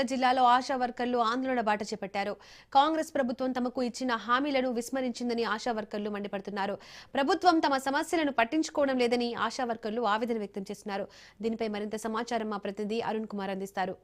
మంచిర్యాల జిల్లాలో ఆశా వర్కర్లు ఆందోళన బాట చేపట్టారు. కాంగ్రెస్ ప్రభుత్వం తమకు ఇచ్చిన హామీలను విస్మరించిందని ఆశా వర్కర్లు మండిపడుతున్నారు. ప్రభుత్వం తమ సమస్యలను పట్టించుకోవడం లేదని ఆశా వర్కర్లు ఆవేదన వ్యక్తం చేస్తున్నారు. దీనిపై మరింత సమాచారం మా ప్రతినిధి అరుణ్ కుమార్ అందిస్తారు.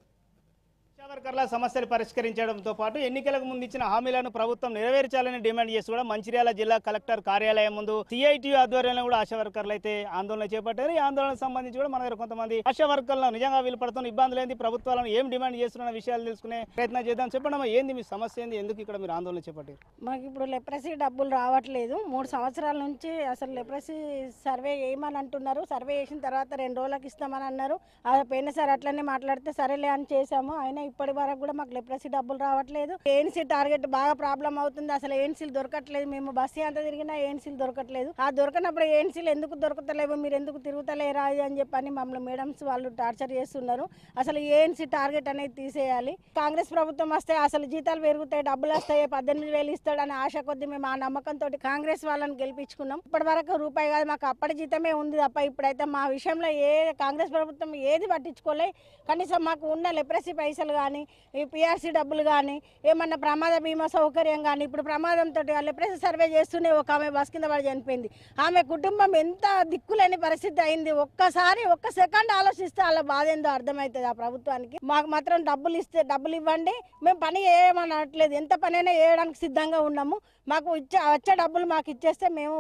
వర్కర్ల సమస్యలు పరిష్కరించడంతో పాటు ఎన్నికలకు ముందు ఇచ్చిన హామీలను ప్రభుత్వం నెరవేర్చాలని డిమాండ్ చేసి కూడా మంచిర్యాల జిల్లా కలెక్టర్ కార్యాలయం ముందు సిఐటి ఆధ్వర్యంలో కూడా ఆశా వర్కర్లు అయితే ఆందోళన చేపట్టారు. ఈ ఆందోళనకు సంబంధించి కూడా మన దగ్గర కొంతమంది ఆశా వర్కర్లను నిజంగా వీళ్ళు పడుతున్న ఇబ్బందులు ఏంది ప్రభుత్వాలను ఏం డిమాండ్ చేస్తున్న విషయాలు తెలుసుకునే ప్రయత్నం చేద్దాం. చెప్పండి ఏంది మీ సమస్య ఏంది? ఎందుకు ఇక్కడ మీరు ఆందోళన చేపట్టారు? మాకు ఇప్పుడు లెప్రసీ డబ్బులు రావట్లేదు. మూడు సంవత్సరాల నుంచి అసలు లెప్రసీ సర్వే చేయమని అంటున్నారు? సర్వే చేసిన తర్వాత రెండు రోజులకు ఇస్తామని అన్నారు. ఆ పోయినసారి అట్లనే మాట్లాడితే సరేలే అని చేశాము. అయినా ఇప్పటి వరకు కూడా మాకు లెప్రసీ డబ్బులు రావట్లేదు. ఏఎన్సీ టార్గెట్ బాగా ప్రాబ్లం అవుతుంది. అసలు ఏఎన్సీలు దొరకట్లేదు. మేము బస్సు ఎంత తిరిగినా ఏఎన్సీలు దొరకట్లేదు. ఆ దొరకనప్పుడు ఏఎన్సీలు ఎందుకు దొరకతలేవు? మీరు ఎందుకు తిరుగుతలేరా? అని చెప్పని మమ్మల్ని మేడమ్స్ వాళ్ళు టార్చర్ చేస్తున్నారు. అసలు ఏఎన్సీ టార్గెట్ అనేది తీసేయాలి. కాంగ్రెస్ ప్రభుత్వం వస్తే అసలు జీతాలు పెరుగుతాయి డబ్బులు వస్తాయి పద్దెనిమిది వేలు ఇస్తాడని ఆశ కొద్ది మేము ఆ నమ్మకంతో కాంగ్రెస్ వాళ్ళని గెలిపించుకున్నాం. ఇప్పటి వరకు రూపాయి కాదు మాకు అప్పటి జీతమే ఉంది తప్ప ఇప్పుడైతే మా విషయంలో ఏ కాంగ్రెస్ ప్రభుత్వం ఏది పట్టించుకోలే. కనీసం మాకు ఉన్న లెప్రసీ పైసలు కానీ ఈ పిఆర్సీ డబ్బులు కానీ ఏమన్నా ప్రమాద బీమా సౌకర్యం కానీ ఇప్పుడు ప్రమాదంతో లెప్రసీ సర్వే చేస్తూనే ఒక ఆమె బస్ కింద పడి చనిపోయింది. ఆమె కుటుంబం ఎంత దిక్కులేని పరిస్థితి అయింది. ఒక్కసారి ఒక్క సెకండ్ ఆలోచిస్తే వాళ్ళ బాధ ఏందో అర్థమవుతుంది ఆ ప్రభుత్వానికి. మాకు మాత్రం డబ్బులు ఇస్తే డబ్బులు ఇవ్వండి. మేము పని చేయమనట్లేదు. ఎంత పనైనా చేయడానికి సిద్ధంగా ఉన్నాము. మాకు ఇచ్చే వచ్చే డబ్బులు మాకు ఇచ్చేస్తే మేము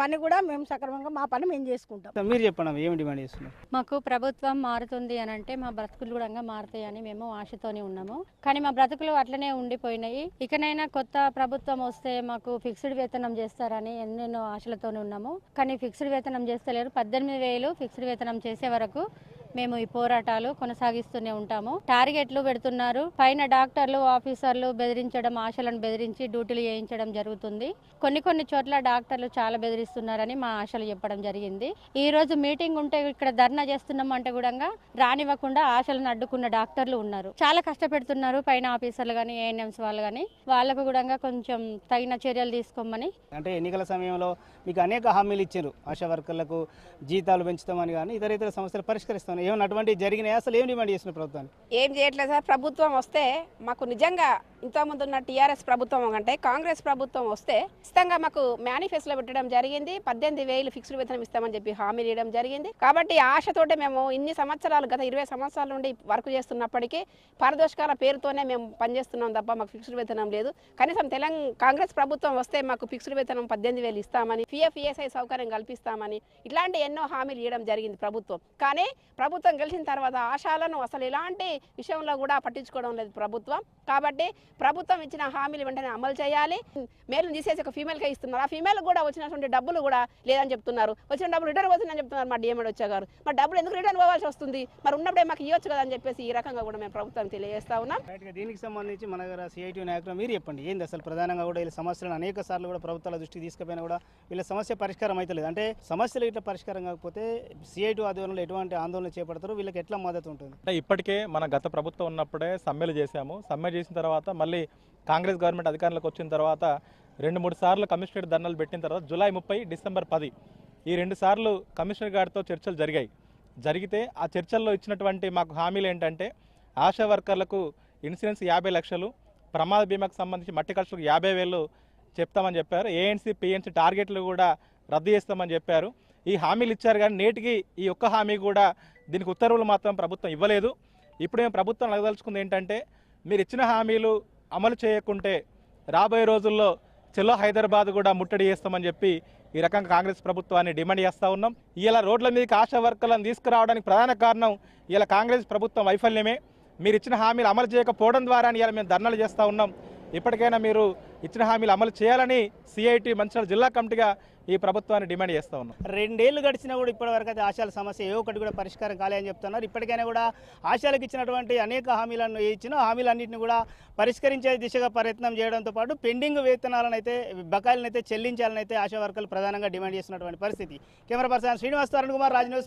పని కూడా మేము సక్రమంగా మా పని మేము చేసుకుంటాం. మీరు చెప్పండి అమ్మా, ఏం డిమాండ్ చేస్తున్నారు? మాకు ప్రభుత్వం మారుతుంది అని అంటే మా బ్రతుకులు కూడా మారుతాయని మేము ఆశతోనే ఉన్నాము. కానీ మా బ్రతుకులు అట్లనే ఉండిపోయినాయి. ఇకనైనా కొత్త ప్రభుత్వం వస్తే మాకు ఫిక్స్డ్ వేతనం చేస్తారని ఎన్నెన్నో ఆశలతోనే ఉన్నాము. కానీ ఫిక్స్డ్ వేతనం చేస్తలేరు. పద్దెనిమిది వేలు ఫిక్స్డ్ వేతనం చేసే వరకు మేము ఈ పోరాటాలు కొనసాగిస్తూనే ఉంటాము. టార్గెట్లు పెడుతున్నారు. పైన డాక్టర్లు ఆఫీసర్లు బెదిరించడం ఆశలను బెదిరించి డ్యూటీలు చేయించడం జరుగుతుంది. కొన్ని కొన్ని చోట్ల డాక్టర్లు చాలా బెదిరిస్తున్నారని మా ఆశలు చెప్పడం జరిగింది. ఈ రోజు మీటింగ్ ఉంటే ఇక్కడ ధర్నా చేస్తున్నాం అంటే కూడా రానివ్వకుండా ఆశలను అడ్డుకున్న డాక్టర్లు ఉన్నారు. చాలా కష్టపెడుతున్నారు పైన ఆఫీసర్లు కానీ ఏఎన్ఎంస్ వాళ్ళు కానీ వాళ్ళకు కూడా కొంచెం తగిన చర్యలు తీసుకోమని. అంటే ఎన్నికల సమయంలో మీకు అనేక హామీలు ఇచ్చారు. ఆశా వర్కర్లకు జీతాలు పెంచుతామని కానీ ఇతర ఇతర సమస్యలు పరిష్కరిస్తామని. ఏమైనా అటువంటి జరిగినాయి? అసలు ఏం డిమాండ్ చేసిన ప్రభుత్వాన్ని? ఏం చేయట్లేదు సార్. ప్రభుత్వం వస్తే మాకు నిజంగా ఇంతకుముందు ఉన్న టీఆర్ఎస్ ప్రభుత్వం కంటే కాంగ్రెస్ ప్రభుత్వం వస్తే ఖచ్చితంగా మాకు మేనిఫెస్టోలో పెట్టడం జరిగింది. పద్దెనిమిది వేలు ఫిక్స్డ్ వేతనం ఇస్తామని చెప్పి హామీ ఇవ్వడం జరిగింది. కాబట్టి ఆశతోటే మేము ఇన్ని సంవత్సరాలు గత ఇరవై సంవత్సరాల నుండి వర్క్ చేస్తున్నప్పటికీ పారదర్శకాల పేరుతోనే మేము పనిచేస్తున్నాం తప్ప మాకు ఫిక్స్డ్ వేతనం లేదు. కనీసం తెలంగాణ కాంగ్రెస్ ప్రభుత్వం వస్తే మాకు ఫిక్స్డ్ వేతనం పద్దెనిమిది వేలు ఇస్తామని పిఎఫ్ ఈఎస్ఐ సౌకర్యం కల్పిస్తామని ఇట్లాంటి ఎన్నో హామీలు ఇవ్వడం జరిగింది ప్రభుత్వం. కానీ ప్రభుత్వం ప్రభుత్వం గెలిచిన తర్వాత ఆశాలను అసలు ఇలాంటి విషయంలో కూడా పట్టించుకోవడం లేదు ప్రభుత్వం. కాబట్టి ప్రభుత్వం ఇచ్చిన హామీలు వెంటనే అమలు చేయాలి. మేలు తీసేసి ఒక ఫీమేల్కే ఇస్తున్నారు. ఆ ఫీమేల్ కూడా వచ్చినటువంటి డబ్బులు కూడా లేదని చెప్తున్నారు. వచ్చిన డబ్బులు రిటర్న్ పోతుందని చెప్తున్నారు మా డిఎంఎడ్ వచ్చా గారు. మరి డబ్బులు ఎందుకు రిటర్న్ పోవాల్సి వస్తుంది? మరి ఉన్నప్పుడే మాకు ఇవ్వచ్చు కదా అని చెప్పేసి ఈ రకంగా కూడా మేము ప్రభుత్వం తెలియజేస్తా ఉన్నాం. దీనికి సంబంధించి మన దగ్గర సిఐటి నాయకులు మీరు చెప్పండి. ఏంది అసలు ప్రధానంగా కూడా వీళ్ళ సమస్యలను అనేక సార్లు కూడా ప్రభుత్వాల దృష్టికి తీసుకుపోయినా కూడా వీళ్ళ సమస్య పరిష్కారం అయితే లేదు అంటే సమస్యలు ఇట్లా పరిష్కారం కాకపోతే సిఐటి ఆధ్వర్యంలో ఎటువంటి ఆందోళన చేపడతారు వీళ్ళకి ఎట్లా మద్దతు ఉంటుంది? అంటే ఇప్పటికే మన గత ప్రభుత్వం ఉన్నప్పుడే సమ్మెలు చేశాము. సమ్మె చేసిన తర్వాత మళ్ళీ కాంగ్రెస్ గవర్నమెంట్ అధికారంలోకి వచ్చిన తర్వాత రెండు మూడు సార్లు కమిషనరేట్ ధర్నాలు పెట్టిన తర్వాత జూలై ముప్పై డిసెంబర్ పది ఈ రెండు సార్లు కమిషనర్ గారితో చర్చలు జరిగాయి. జరిగితే ఆ చర్చల్లో ఇచ్చినటువంటి మాకు హామీలు ఏంటంటే ఆశా వర్కర్లకు ఇన్సూరెన్స్ యాభై లక్షలు ప్రమాద బీమాకు సంబంధించి మట్టి ఖర్చులకు యాభై వేలు చెప్తామని చెప్పారు. ఏఎన్సీ పిఎన్సీ టార్గెట్లు కూడా రద్దు చేస్తామని చెప్పారు. ఈ హామీలు ఇచ్చారు కానీ నేటికి ఈ ఒక్క హామీ కూడా దీనికి ఉత్తర్వులు మాత్రం ప్రభుత్వం ఇవ్వలేదు. ఇప్పుడు మేము ప్రభుత్వం అడగదలుచుకుంది ఏంటంటే మీరు ఇచ్చిన హామీలు అమలు చేయకుంటే రాబోయే రోజుల్లో చెల్లో హైదరాబాద్ కూడా ముట్టడి చేస్తామని చెప్పి ఈ రకంగా కాంగ్రెస్ ప్రభుత్వాన్ని డిమాండ్ చేస్తూ ఉన్నాం. ఇలా రోడ్ల మీదకి ఆశా వర్కర్లను తీసుకురావడానికి ప్రధాన కారణం ఇలా కాంగ్రెస్ ప్రభుత్వం వైఫల్యమే. మీరు ఇచ్చిన హామీలు అమలు చేయకపోవడం ద్వారా ఇలా మేము ధర్నాలు చేస్తూ ఉన్నాం. ఇప్పటికైనా మీరు ఇచ్చిన హామీలు అమలు చేయాలని సిఐటి మంచిర్యాల జిల్లా కమిటీగా ఈ ప్రభుత్వాన్ని డిమాండ్ చేస్తూ ఉన్నాం. రెండేళ్ళు గడిచినా కూడా ఇప్పటివరకు అయితే ఆశాల సమస్య ఏ ఒక్కటి కూడా పరిష్కారం కాలేదని చెప్తున్నారు. ఇప్పటికైనా కూడా ఆశాలకు ఇచ్చినటువంటి అనేక హామీలను ఇచ్చిన హామీలన్నింటినీ కూడా పరిష్కరించే దిశగా ప్రయత్నం చేయడంతో పాటు పెండింగ్ వేతనాలను అయితే బకాయిలను అయితే చెల్లించాలని అయితే ఆశా వర్కర్లు ప్రధానంగా డిమాండ్ చేస్తున్నటువంటి పరిస్థితి. Camera person Srinivas Tarun Kumar Raj news